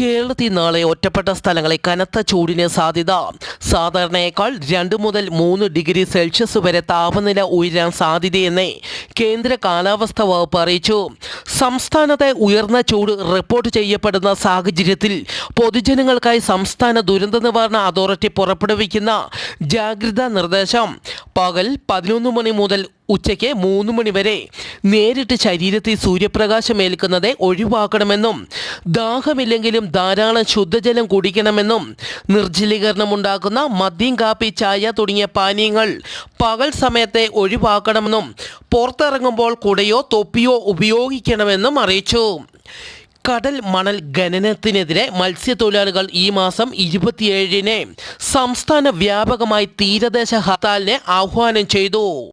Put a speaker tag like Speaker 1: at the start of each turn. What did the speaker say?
Speaker 1: കേരളത്തിൽ നാളെ ഒറ്റപ്പെട്ട സ്ഥലങ്ങളിൽ കനത്ത ചൂടിന് സാധ്യത. സാധാരണയേക്കാൾ രണ്ട് മുതൽ മൂന്ന് ഡിഗ്രി സെൽഷ്യസ് വരെ താപനില ഉയരാൻ സാധ്യതയെന്ന് കേന്ദ്ര കാലാവസ്ഥ വകുപ്പ് അറിയിച്ചു. സംസ്ഥാനത്തെ ഉയർന്ന ചൂട് റിപ്പോർട്ട് ചെയ്യപ്പെടുന്ന സാഹചര്യത്തിൽ പൊതുജനങ്ങൾക്കായി സംസ്ഥാന ദുരന്ത നിവാരണ അതോറിറ്റി പുറപ്പെടുവിക്കുന്ന ജാഗ്രതാ നിർദ്ദേശം. പകൽ പതിനൊന്ന് മണി മുതൽ ഉച്ചയ്ക്ക് മൂന്ന് മണി വരെ നേരിട്ട് ശരീരത്തിൽ സൂര്യപ്രകാശം ഏൽക്കുന്നത് ഒഴിവാക്കണമെന്നും ദാഹമില്ലെങ്കിലും ധാരാളം ശുദ്ധജലം കുടിക്കണമെന്നും നിർജലീകരണം ഉണ്ടാക്കുന്ന മദ്യം കാപ്പി ചായ തുടങ്ങിയ പാനീയങ്ങൾ പകൽ സമയത്തെ ഒഴിവാക്കണമെന്നും പുറത്തിറങ്ങുമ്പോൾ കുടയോ തൊപ്പിയോ ഉപയോഗിക്കണമെന്നും അറിയിച്ചു. കടൽ മണൽ ഖനനത്തിനെതിരെ മത്സ്യത്തൊഴിലാളികൾ ഈ മാസം ഇരുപത്തിയേഴിന് സംസ്ഥാന വ്യാപകമായി തീരദേശ ഹർത്താലിനെ ആഹ്വാനം ചെയ്തു.